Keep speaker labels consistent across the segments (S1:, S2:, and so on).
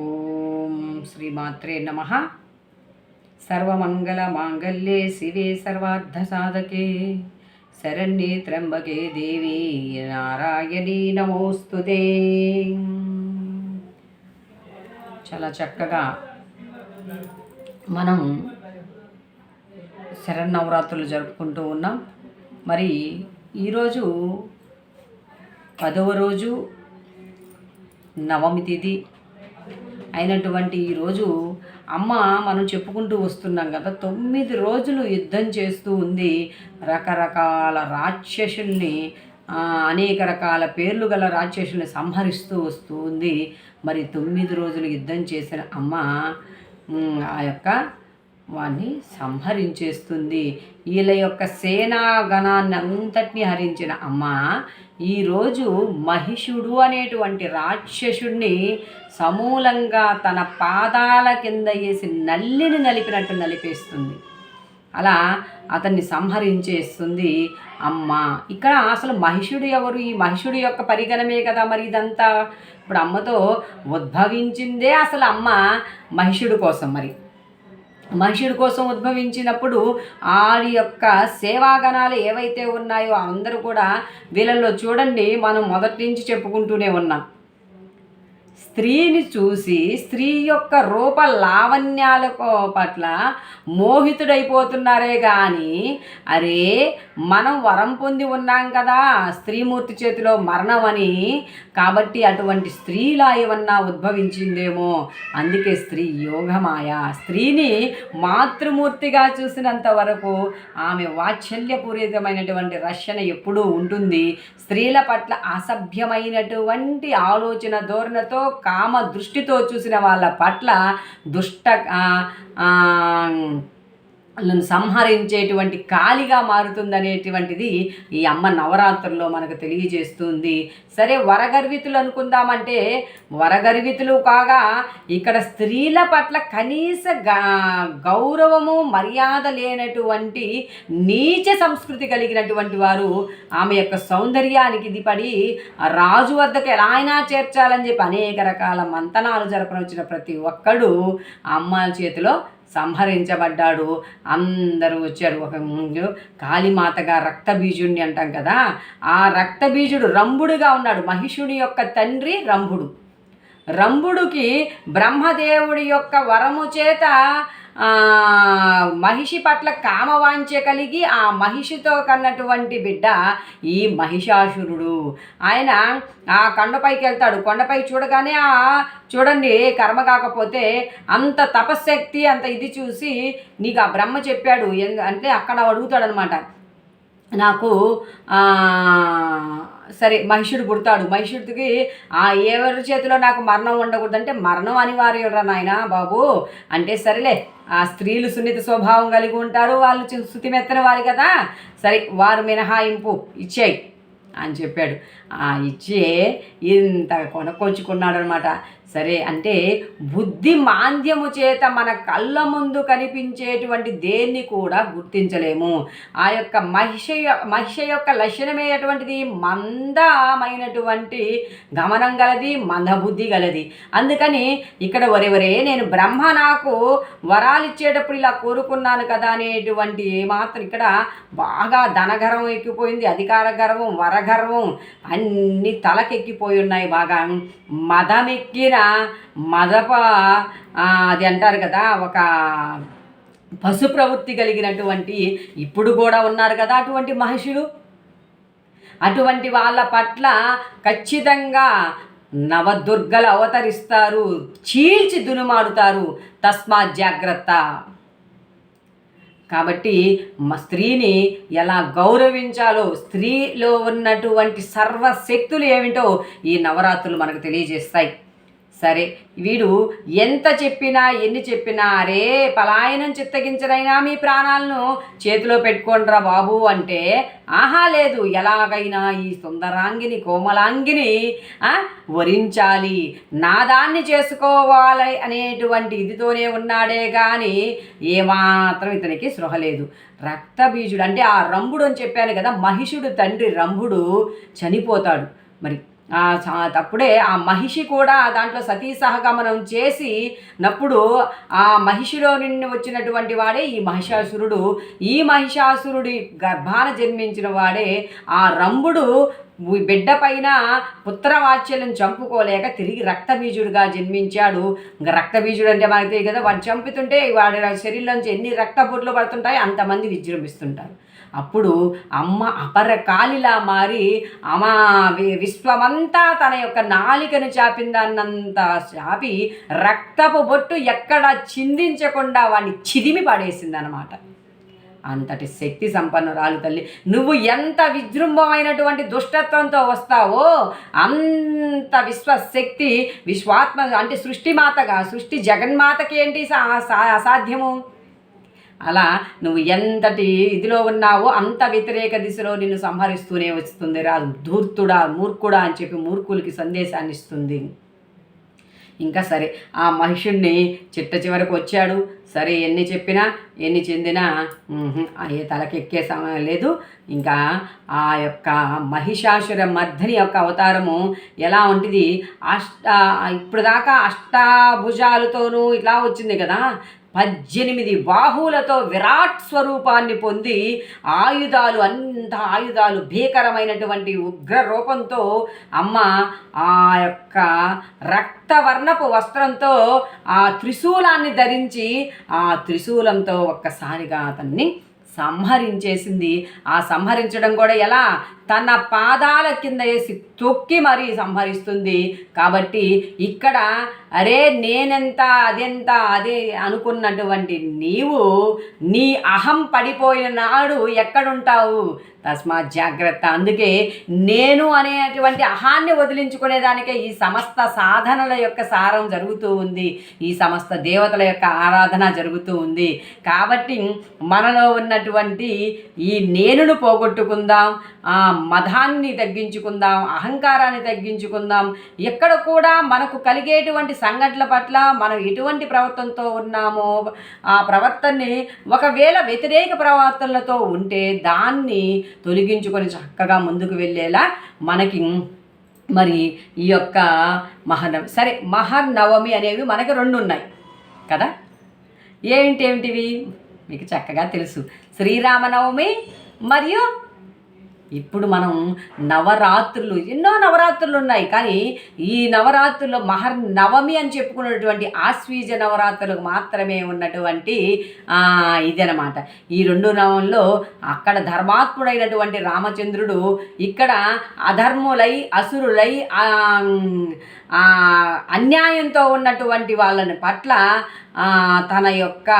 S1: ఓం శ్రీమాత్రే నమ. సర్వమంగళమాంగళ్యే శివే సర్వార్థసాధకే శరణ్యే త్ర్యంబకే దేవి నారాయణీ నమోస్తుతే చాలా చక్కగా మనం శరన్నవరాత్రులు జరుపుకుంటూ ఉన్నాం. మరి ఈరోజు పదవ రోజు నవమి తిథి అయినటువంటి ఈరోజు అమ్మ మనం చెప్పుకుంటూ వస్తున్నాం కదా తొమ్మిది రోజులు యుద్ధం చేస్తూ ఉంది. రకరకాల రాక్షసుల్ని అనేక రకాల పేర్లు గల రాక్షసుల్ని సంహరిస్తూ వస్తూ ఉంది. మరి తొమ్మిది రోజులు యుద్ధం చేసిన అమ్మ ఆ యొక్క వాణ్ణి సంహరించేస్తుంది. వీళ్ళ యొక్క సేనాగణాన్ని అంతటినీ హరించిన అమ్మ ఈరోజు మహిషుడు అనేటువంటి రాక్షసుడిని సమూలంగా తన పాదాల కింద వేసి నల్లిని నలిపినట్టు నలిపేస్తుంది. అలా అతన్ని సంహరించేస్తుంది అమ్మ. ఇక్కడ అసలు మహిషుడు ఎవరు? ఈ మహిషుడు యొక్క పరిగణమే కదా మరి ఇదంతా. ఇప్పుడు అమ్మతో ఉద్భవించిందే అసలు అమ్మ మహిషుడు కోసం మరి. మనుషుడి కోసం ఉద్భవించినప్పుడు వారి యొక్క సేవాగణాలు ఏవైతే ఉన్నాయో అందరూ కూడా వీళ్ళల్లో చూడండి మనం మొదటి నుంచి చెప్పుకుంటూనే ఉన్నాం. స్త్రీని చూసి స్త్రీ యొక్క రూప లావణ్యాల పట్ల మోహితుడైపోతున్నారే కానీ అరే మనం వరం పొంది ఉన్నాం కదా స్త్రీమూర్తి చేతిలో మరణం అని కాబట్టి అటువంటి స్త్రీలా ఏమన్నా ఉద్భవించిందేమో. అందుకే స్త్రీ యోగమాయ. స్త్రీని మాతృమూర్తిగా చూసినంత వరకు ఆమె వాత్సల్యపూరితమైనటువంటి రక్షణ ఎప్పుడూ ఉంటుంది. స్త్రీల పట్ల అసభ్యమైనటువంటి ఆలోచన ధోరణతో కామ దృష్టితో చూసిన వాళ్ళ పట్ల దుష్ట ఆ, సంహరించేటువంటి కాలిగా మారుతుందనేటువంటిది ఈ అమ్మ నవరాత్రుల్లో మనకు తెలియజేస్తుంది. సరే వరగర్వితులు అనుకుందామంటే వరగర్వితులు కాగా ఇక్కడ స్త్రీల పట్ల కనీస గౌరవము మర్యాద లేనటువంటి నీచ సంస్కృతి కలిగినటువంటి వారు ఆమె యొక్క సౌందర్యానికి ఇది పడి రాజు వద్దకు ఎలా అయినా చేర్చాలని చెప్పి అనేక రకాల మంతనాలు జరపనొచ్చిన ప్రతి ఒక్కడు అమ్మ చేతిలో సంహరించబడ్డాడు. అందరూ వచ్చారు. ఒక ముందు కాళీమాతగా రక్తబీజుడిని అంటాం కదా. ఆ రక్తబీజుడు రంభుడుగా ఉన్నాడు. మహిషుడి యొక్క తండ్రి రంభుడు. రంభుడికి బ్రహ్మదేవుడి యొక్క వరము చేత మహిషి పట్ల కామవాంఛ కలిగి ఆ మహిషితో కన్నటువంటి బిడ్డ ఈ మహిషాసురుడు. ఆయన ఆ కొండపైకి వెళ్తాడు. కొండపై చూడగానే ఆ చూడండి కర్మ కాకపోతే అంత తపశ్శక్తి అంత ఇది చూసి నీకు ఆ బ్రహ్మ చెప్పాడు. అంటే అక్కడ అడుగుతాడనమాట నాకు సరే మహిషుడు పుడతాడు. మహిషుడికి ఆ ఎవరి చేతిలో నాకు మరణం ఉండకూడదు అంటే మరణం అనివార్యరా నాయన బాబు. అంటే సరేలే ఆ స్త్రీలు సున్నిత స్వభావం కలిగి ఉంటారు వాళ్ళు చి- వారు కదా. సరే వారు మినహాయింపు ఇచ్చేయి అని చెప్పాడు. ఇచ్చే ఇంత కొనుక్కొచ్చుకున్నాడు అనమాట సరే అంటే బుద్ధి మాంద్యము చేత మన కళ్ళ ముందు కనిపించేటువంటి దేన్ని కూడా గుర్తించలేము. ఆ యొక్క మహిష మహిష యొక్క లక్షణమైనటువంటిది మందమైనటువంటి గమనం గలది మందబుద్ధి గలది. అందుకని ఇక్కడ వరే నేను బ్రహ్మ నాకు వరాలు ఇచ్చేటప్పుడు ఇలా కోరుకున్నాను కదా అనేటువంటి మాత్రం ఇక్కడ బాగా ధనగర్వం ఎక్కిపోయింది. అధికార గర్వం వరగర్వం అన్ని తలకెక్కిపోయి ఉన్నాయి బాగా. మదమెక్కిన మదప అది అంటారు కదా ఒక పశు ప్రవృత్తి కలిగినటువంటి ఇప్పుడు కూడా ఉన్నారు కదా అటువంటి మహర్షులు అటువంటి వాళ్ళ పట్ల ఖచ్చితంగా నవదుర్గలు అవతరిస్తారు చీల్చి దునుమాడుతారు. తస్మాత్ జాగ్రత్త. కాబట్టి మా స్త్రీని ఎలా గౌరవించాలో స్త్రీలో ఉన్నటువంటి సర్వశక్తులు ఏమిటో ఈ నవరాత్రులు మనకు తెలియజేస్తాయి. సరే వీడు ఎంత చెప్పినా ఎన్ని చెప్పినా అరే పలాయనం చిత్తగించనైనా మీ ప్రాణాలను చేతిలో పెట్టుకోండిరా బాబు అంటే ఆహా లేదు ఎలాగైనా ఈ సుందరాంగిని కోమలాంగిని వరించాలి. నా దాన్ని చేసుకోవాలి అనేటువంటి ఇదితోనే ఉన్నాడే కానీ ఏమాత్రం ఇతనికి సృహ లేదు. రక్తబీజుడు అంటే ఆ రంభుడు అని చెప్పాను కదా మహిషుడు తండ్రి రంభుడు చనిపోతాడు. మరి అప్పుడే ఆ మహిషి కూడా దాంట్లో సతీ సహగమనం చేసి నప్పుడు ఆ మహిషిలో నుండి వచ్చినటువంటి వాడే ఈ మహిషాసురుడు. ఈ మహిషాసురుడి గర్భాన జన్మించిన వాడే ఆ రంభుడు. బిడ్డ పైన పుత్రవాత్సల్యం చంపుకోలేక తిరిగి రక్తబీజుడుగా జన్మించాడు. రక్తబీజుడు అంటే మనకు తెలియదు కదా వాడు చంపుతుంటే వాడి శరీరంలోంచి ఎన్ని రక్తబొట్లు పడుతుంటాయో అంతమంది విజృంభిస్తుంటారు. అప్పుడు అమ్మ అపరకాలిలా మారి అమా వి- విశ్వమంతా తన యొక్క నాలికను చాపిందన్నంత చాపి రక్తపు బొట్టు ఎక్కడ చిందించకుండా వాడిని చిదిమి పడేసిందనమాట అంతటి శక్తి సంపన్నురాలు తల్లి నువ్వు ఎంత విజృంభమైనటువంటి దుష్టత్వంతో వస్తావో అంత విశ్వశక్తి విశ్వాత్మ అంటే సృష్టిమాతగా సృష్టి జగన్మాతకి ఏంటి సా సా- అసాధ్యము? అలా నువ్వు ఎంతటి ఇదిలో ఉన్నావో అంత వ్యతిరేక దిశలో నిన్ను సంహరిస్తూనే వస్తుంది. రా ధూర్తుడా మూర్ఖుడా అని చెప్పి మూర్ఖులకి సందేశాన్ని ఇస్తుంది. ఇంకా సరే ఆ మహిషుణ్ణి చిట్ట చివరకు వచ్చాడు. సరే ఎన్ని చెప్పినా ఎన్ని చెందినా ఉహుం, అయ్యే తలకెక్కే సమయం లేదు. ఇంకా ఆ యొక్క మహిషాసుర మర్ధని యొక్క అవతారము ఎలా ఉంటుంది? అష్ట ఇప్పుడు దాకా అష్టాభుజాలతోనూ ఇలా వచ్చింది కదా. పద్దెనిమిది బాహువులతో విరాట్ స్వరూపాన్ని పొంది ఆయుధాలు అంత ఆయుధాలు భీకరమైనటువంటి ఉగ్ర రూపంతో అమ్మ ఆ యొక్క రక్తవర్ణపు వస్త్రంతో ఆ త్రిశూలాన్ని ధరించి ఆ త్రిశూలంతో ఒక్కసారిగా అతన్ని సంహరించేసింది. ఆ సంహరించడం కూడా ఎలా? తన పాదాల కింద వేసి తొక్కి మరీ సంహరిస్తుంది. కాబట్టి ఇక్కడ అరే నేనెంత అదెంత అదే అనుకున్నటువంటి నీవు నీ అహం పడిపోయిన నాడు ఎక్కడుంటావు? తస్మాత్ జాగ్రత్త. అందుకే నేను అనేటువంటి అహాన్ని వదిలించుకునేదానికే ఈ సమస్త సాధనల యొక్క సారం జరుగుతూ ఉంది. ఈ సమస్త దేవతల యొక్క ఆరాధన జరుగుతూ ఉంది. కాబట్టి మనలో ఉన్నటువంటి ఈ నేనును పోగొట్టుకుందాం ఆ మధాన్ని తగ్గించుకుందాం అహంకారాన్ని తగ్గించుకుందాం. ఎక్కడ కూడా మనకు కలిగేటువంటి సంఘటనల పట్ల మనం ఎటువంటి ప్రవర్తనతో ఉన్నామో ఆ ప్రవర్తనని ఒకవేళ వ్యతిరేక ప్రవర్తనలతో ఉంటే దాన్ని తొలగించుకొని చక్కగా ముందుకు వెళ్ళేలా మనకి మరి ఈ యొక్క మహనవ సరే మహర్నవమి అనేవి మనకి రెండు ఉన్నాయి కదా? ఏంటి ఏంటివి మీకు చక్కగా తెలుసు. శ్రీరామనవమి మరియు ఇప్పుడు మనం నవరాత్రులు ఎన్నో నవరాత్రులు ఉన్నాయి. కానీ ఈ నవరాత్రుల్లో మహర్ నవమి అని చెప్పుకున్నటువంటి ఆశ్వీజ నవరాత్రులకు మాత్రమే ఉన్నటువంటి ఇదనమాట ఈ రెండు నవంలో అక్కడ ధర్మాత్ముడైనటువంటి రామచంద్రుడు ఇక్కడ అధర్ములై అసురులై అన్యాయంతో ఉన్నటువంటి వాళ్ళని పట్ల తన యొక్క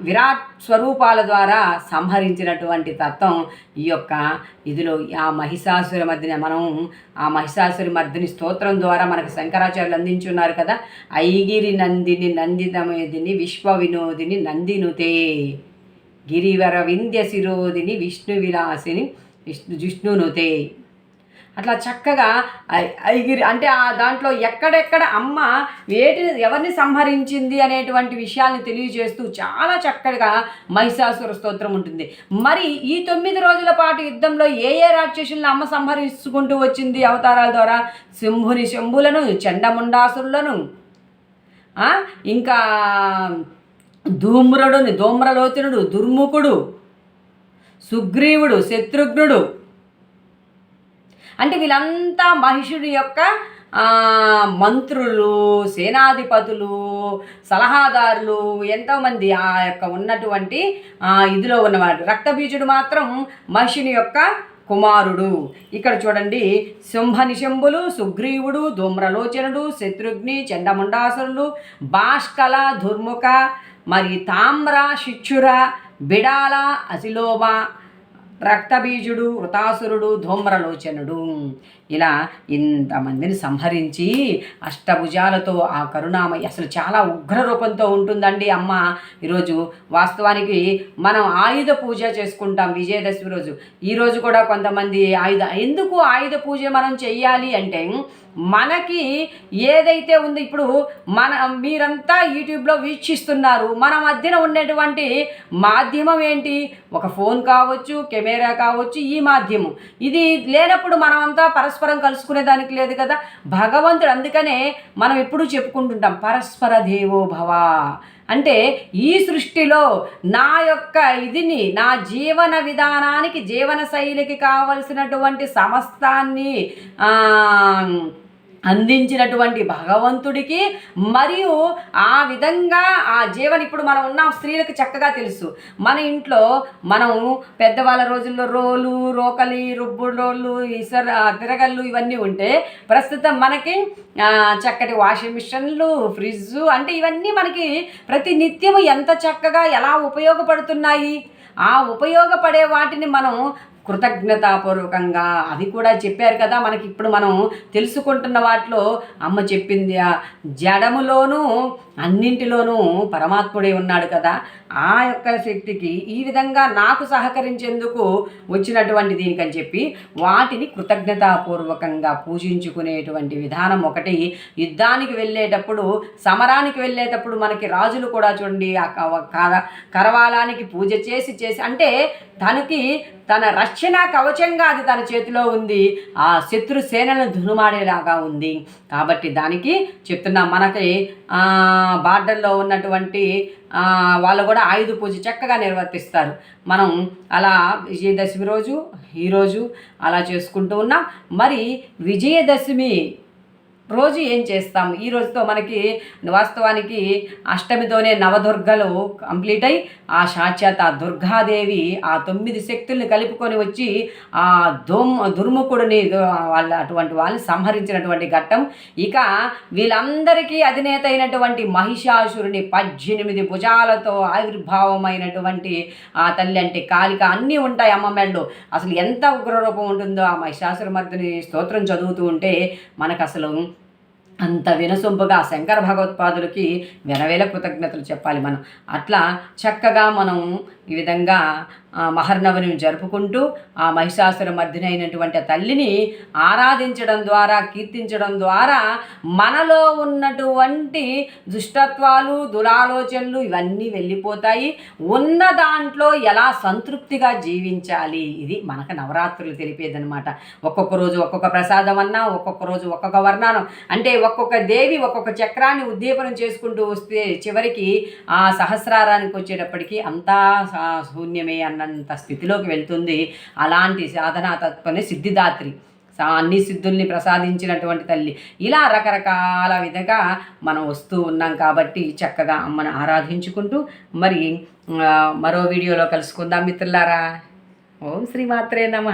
S1: విరాట్ స్వరూపాల ద్వారా సంహరించినటువంటి తత్వం ఈ యొక్క ఇదిలో ఆ మహిషాసుర మధ్యన మనం ఆ మహిషాసురి మర్దిని స్తోత్రం ద్వారా మనకు శంకరాచార్యులు అందించున్నారు కదా? ఐగిరి నందిని నందితమేదిని విశ్వ వినోదిని నందినుతే గిరివర వింధ్య శిరోదిని విష్ణు విలాసిని విష్ణు జిష్ణునుతే. అట్లా చక్కగా ఐగిరి అంటే ఆ దాంట్లో ఎక్కడెక్కడ అమ్మ వేటిని ఎవరిని సంహరించింది అనేటువంటి విషయాల్ని తెలియజేస్తూ చాలా చక్కగా మహిషాసుర స్తోత్రం ఉంటుంది. మరి ఈ తొమ్మిది రోజుల పాటు యుద్ధంలో ఏ ఏ రాక్షసులను అమ్మ సంహరించుకుంటూ వచ్చింది అవతారాల ద్వారా? శంభుని శంభులను చండముండాసురులను ఇంకా ధూమ్రుడుని ధూమ్రలోచనుడు దుర్ముఖుడు సుగ్రీవుడు శత్రుఘ్నుడు అంటే వీళ్ళంతా మహిషుడి యొక్క మంత్రులు సేనాధిపతులు సలహాదారులు ఎంతోమంది ఆ యొక్క ఉన్నటువంటి ఇదిలో ఉన్నవాడు రక్తబీజుడు మాత్రం మహిషుని యొక్క కుమారుడు. ఇక్కడ చూడండి శంభ నిశంభులు సుగ్రీవుడు ధూమ్రలోచనుడు శత్రుఘ్ని చండముండాసురులు బాష్కల దుర్ముఖ మరి తామ్ర శిక్షుర బిడాల అసిలోభ రక్తబీజుడు వృతాసురుడు ధూమ్రలోచనుడు. ఇలా ఇంతమందిని సంహరించి అష్టభుజాలతో ఆ కరుణామయ్య అసలు చాలా ఉగ్ర రూపంతో ఉంటుందండి అమ్మ. ఈరోజు వాస్తవానికి మనం ఆయుధ పూజ చేసుకుంటాం విజయదశమి రోజు. ఈరోజు కూడా కొంతమంది ఆయుధ ఎందుకు ఆయుధ పూజ మనం చెయ్యాలి అంటే మనకి ఏదైతే ఉందో ఇప్పుడు మన మీరంతా యూట్యూబ్లో వీక్షిస్తున్నారు. మన మధ్యన ఉన్నటువంటి మాధ్యమం ఏంటి? ఒక ఫోన్ కావచ్చు కెమెరా కావచ్చు ఈ మాధ్యమం. ఇది లేనప్పుడు మనమంతా పరస్పరం కలుసుకునే దానికి లేదు కదా. భగవంతుడు అందుకనే మనం ఎప్పుడూ చెప్పుకుంటుంటాం పరస్పర దేవో భవ. అంటే ఈ సృష్టిలో నా యొక్క ఇదిని నా జీవన విధానానికి జీవన శైలికి కావలసినటువంటి సమస్తాన్ని అందించినటువంటి భగవంతుడికి మరియు ఆ విధంగా ఆ జీవన ఇప్పుడు మనం ఉన్న స్త్రీలకు చక్కగా తెలుసు. మన ఇంట్లో మనం పెద్దవాళ్ళ రోజుల్లో రోలు రోకలి రుబ్బు రోళ్ళు ఇసర తిరగళ్ళు ఇవన్నీ ఉంటే ప్రస్తుతం మనకి చక్కటి వాషింగ్ మిషన్లు ఫ్రిడ్జ్ అంటే ఇవన్నీ మనకి ప్రతి నిత్యము ఎంత చక్కగా ఎలా ఉపయోగపడుతున్నాయి? ఆ ఉపయోగపడే వాటిని మనం కృతజ్ఞతాపూర్వకంగా. అది కూడా చెప్పారు కదా మనకి ఇప్పుడు మనం తెలుసుకుంటున్న వాటిలో అమ్మ చెప్పింది జడములోనూ అన్నింటిలోనూ పరమాత్ముడే ఉన్నాడు కదా. ఆ యొక్క శక్తికి ఈ విధంగా నాకు సహకరించేందుకు వచ్చినటువంటి దీనికని చెప్పి వాటిని కృతజ్ఞతాపూర్వకంగా పూజించుకునేటువంటి విధానం ఒకటి. యుద్ధానికి వెళ్ళేటప్పుడు సమరానికి వెళ్ళేటప్పుడు మనకి రాజులు కూడా చూడండి ఆ క- కరవాలానికి పూజ చేసి చేసి అంటే తనకి తన రక్షణ కవచంగా అది తన చేతిలో ఉంది. ఆ శత్రు సేనలను దునుమాడేలాగా ఉంది. కాబట్టి దానికి చెప్తున్నా మనకి ఆ, బార్డర్లో ఉన్నటువంటి వాళ్ళు కూడా ఆయుధ పూజ చక్కగా నిర్వర్తిస్తారు. మనం అలా విజయదశమి రోజు ఈరోజు అలా చేసుకుంటూ ఉన్నాం. మరి విజయదశమి రోజు ఏం చేస్తాం? ఈ రోజుతో మనకి వాస్తవానికి అష్టమితోనే నవదుర్గలు కంప్లీట్ అయి ఆ సాక్షాత్ ఆ దుర్గాదేవి ఆ తొమ్మిది శక్తుల్ని కలుపుకొని వచ్చి ఆ దుమ్ దుర్ముఖుడిని వాళ్ళ అటువంటి వాళ్ళని సంహరించినటువంటి ఘట్టం. ఇక వీళ్ళందరికీ అధినేత అయినటువంటి మహిషాసురుని పద్దెనిమిది భుజాలతో ఆవిర్భావమైనటువంటి ఆ తల్లి అంటే కాలిక అన్నీ ఉంటాయి అమ్మ మెళ్ళు అసలు ఎంత ఉగ్రరూపం ఉంటుందో ఆ మహిషాసురమర్దిని స్తోత్రం చదువుతూ ఉంటే మనకు అసలు అంత వినసొంపుగా శంకర భగవత్పాదులకి వెనవేల కృతజ్ఞతలు చెప్పాలి మనం. అట్లా చక్కగా మనం ఈ విధంగా మహర్నవమిని జరుపుకుంటూ ఆ మహిషాసుర మధ్యనైనటువంటి తల్లిని ఆరాధించడం ద్వారా కీర్తించడం ద్వారా మనలో ఉన్నటువంటి దుష్టత్వాలు దురాలోచనలు ఇవన్నీ వెళ్ళిపోతాయి. ఉన్న దాంట్లో ఎలా సంతృప్తిగా జీవించాలి? ఇది మనకు నవరాత్రులు తెలిపేదనమాట ఒక్కొక్క రోజు ఒక్కొక్క ప్రసాదం అన్నా ఒక్కొక్క రోజు ఒక్కొక్క వర్ణానం. అంటే ఒక్కొక్క దేవి ఒక్కొక్క చక్రాన్ని ఉద్దీపనం చేసుకుంటూ వస్తే చివరికి ఆ సహస్రారానికి వచ్చేటప్పటికి అంతా శూన్యమే అన్నంత స్థితిలోకి వెళ్తుంది. అలాంటి సాధనా తత్వని సిద్ధిదాత్రి అన్ని సిద్ధుల్ని ప్రసాదించినటువంటి తల్లి. ఇలా రకరకాల విధంగా మనం వస్తూ ఉన్నాం కాబట్టి చక్కగా అమ్మను ఆరాధించుకుంటూ మరి మరో వీడియోలో కలుసుకుందాం మిత్రులారా. ఓం శ్రీమాత్రే నమ.